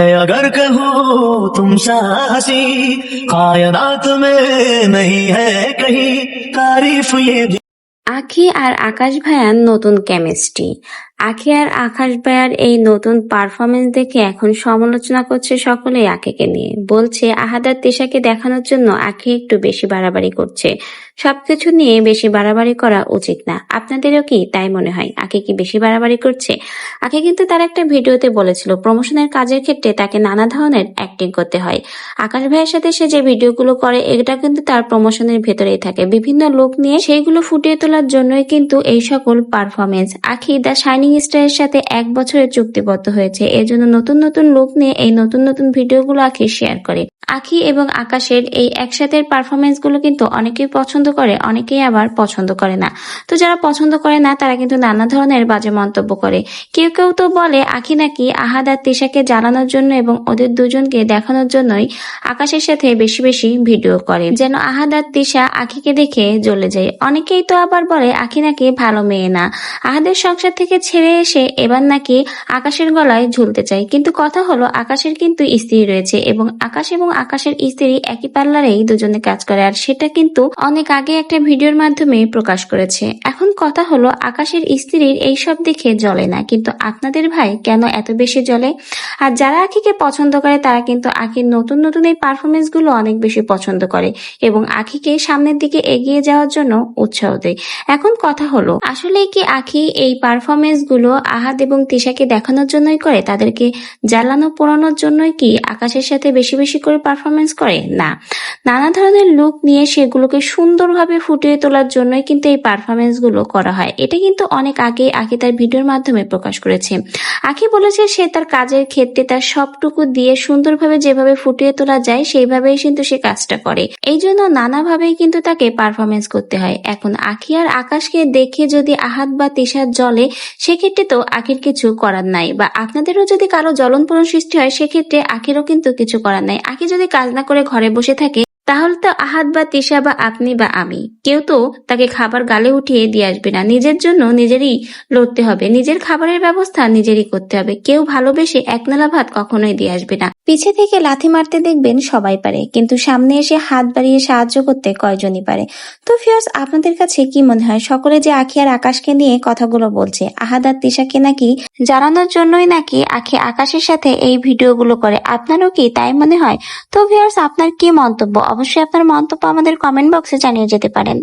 अगर कहूँ तुम साहसी कायनात में नहीं है कहीं तारीफ ये भी আখি আর আকাশ ভাইয়ার নতুন কেমিস্ট্রি আখি আর আকাশ ভাইয়ার এই নতুন পারফরমেন্স দেখে এখন সমালোচনা করছে সকলেই আখিকে নিয়ে। বলছে আহাদার তিশাকে দেখানোর জন্য আখি একটু বেশি বাড়াবাড়ি করছে। সবকিছু নিয়ে বেশি বাড়াবাড়ি করা উচিত না। আপনাদেরও কি তাই মনে হয়? আখি কি বেশি বাড়াবাড়ি করছে? আখি কিন্তু তার একটা ভিডিওতে বলেছিল, প্রমোশনের কাজের ক্ষেত্রে তাকে নানা ধরনের অ্যাক্টিং করতে হয়। আকাশ ভাইয়ের সাথে সে যে ভিডিওগুলো করে, এটা কিন্তু তার প্রমোশনের ভেতরেই থাকে। বিভিন্ন লোক নিয়ে সেইগুলো ফুটিয়ে তোলার জন্যই কিন্তু এই সকল পারফরমেন্স আখি দ্য শাইনিং স্টারের সাথে এক বছরের চুক্তিবদ্ধ হয়েছে। এর জন্য নতুন নতুন লোক নিয়ে এই নতুন নতুন ভিডিওগুলো আখি শেয়ার করে। আখি এবং আকাশের এই একসাথে পারফরমেন্সগুলো কিন্তু অনেকেই পছন্দ করে, অনেকেই আবার পছন্দ করে না। তো যারা পছন্দ করে না, তারা কিন্তু নানা ধরনের বাজে মন্তব্য করে। কেউ কেউ তো বলে, আখি নাকি আহাদ আর তিশাকে জ্বালানোর জন্য এবং ওদের দুজনকে দেখানোর জন্যই আকাশের সাথে বেশি বেশি ভিডিও করে। যেন আহাদ আর তিশা আখিকে দেখে জ্বলে যায়। অনেকেই তো আবার বলে, আখি নাকি ভালো মেয়ে না। আহাদের সংসার থেকে ছেড়ে এসে এবার নাকি আকাশের গলায় ঝুলতে চায়। কিন্তু কথা হলো, আকাশের কিন্তু স্ত্রী রয়েছে এবং আকাশ এবং আকাশের স্ত্রী একই পার্লারেই দুজনে কাজ করে, আর সেটা কিন্তু অনেক আগে একটা ভিডিওর মাধ্যমে প্রকাশ করেছে। এখন কথা হলো, আকাশের স্ত্রীর এই সব দেখে জ্বলে না, কিন্তু আপনাদের ভাই কেন এত বেশি জ্বলে? আর যারা আখিকে পছন্দ করে, তারা কিন্তু আখির নতুন নতুন এই পারফরমেন্সগুলো অনেক বেশি পছন্দ করে এবং আখিকে সামনের দিকে এগিয়ে যাওয়ার জন্য উৎসাহ দেয়। এখন কথা হলো আসলে কি আখি এই পারফরমেন্সগুলো আহাদ এবং তিশাকে দেখানোর জন্যই করে? তাদেরকে জ্বালানো পোড়ানোর জন্যই কি আকাশের সাথে বেশি বেশি করে পারফরমেন্স করে? না। নানা ধরনের লুক নিয়ে সেগুলোকে সুন্দরভাবে ফুটিয়ে তোলার জন্যই কিন্তু এই পারফরমেন্সগুলো করা হয়। এটা কিন্তু অনেক আগে আগে তার ভিডিওর মাধ্যমে প্রকাশ করেছে। আখি বলেছে সে তার কাজের ক্ষেত্রে তার সবটুকু দিয়ে সুন্দরভাবে যেভাবে ফুটিয়ে তোলা যায়, সেইভাবেই কিন্তু সে কাজটা করে। এই জন্য নানাভাবেই কিন্তু তাকে পারফরমেন্স করতে হয়। এখন আখি আর আকাশকে দেখে যদি আহাত বা তিসার জলে, সেক্ষেত্রে তো আখির কিছু করার নাই। বা আপনাদেরও যদি কারও জ্বলন সৃষ্টি হয়, সেক্ষেত্রে আখিরও কিন্তু কিছু করার নাই। আখি যদি কাজ না করে ঘরে বসে থাকে তাহলে তো আহাত বা তিশা বা আপনি বা আমি। কেউ তো তাকে খাবার গালে উঠিয়ে দিয়ে আসবে না। নিজের জন্য নিজেরই লড়তে হবে। নিজের খাবারের ব্যবস্থা নিজেরই করতে হবে। কেউ ভালোবেসে একনালা ভাত কখনোই দিয়ে আসবে না। পিছে থেকে লাথি মারতে দেখবেন সবাই পারে, কিন্তু সামনে এসে হাত বাড়িয়ে সাহায্য করতে কয়জনই পারে? তো ফিয়ার্স আপনাদের কাছে কি মনে হয়? সকলে যে আখি আর আকাশকে নিয়ে কথাগুলো বলছে, আহাদ আর তিশাকে নাকি জানানোর জন্যই নাকি আখি আকাশের সাথে এই ভিডিওগুলো করে? আপনারও কি তাই মনে হয়? তো ভিউয়ার্স আপনার কি মন্তব্য? অবশ্যই আপনার মন্তব্য আমাদের কমেন্ট বক্সে জানিয়ে যেতে পারেন।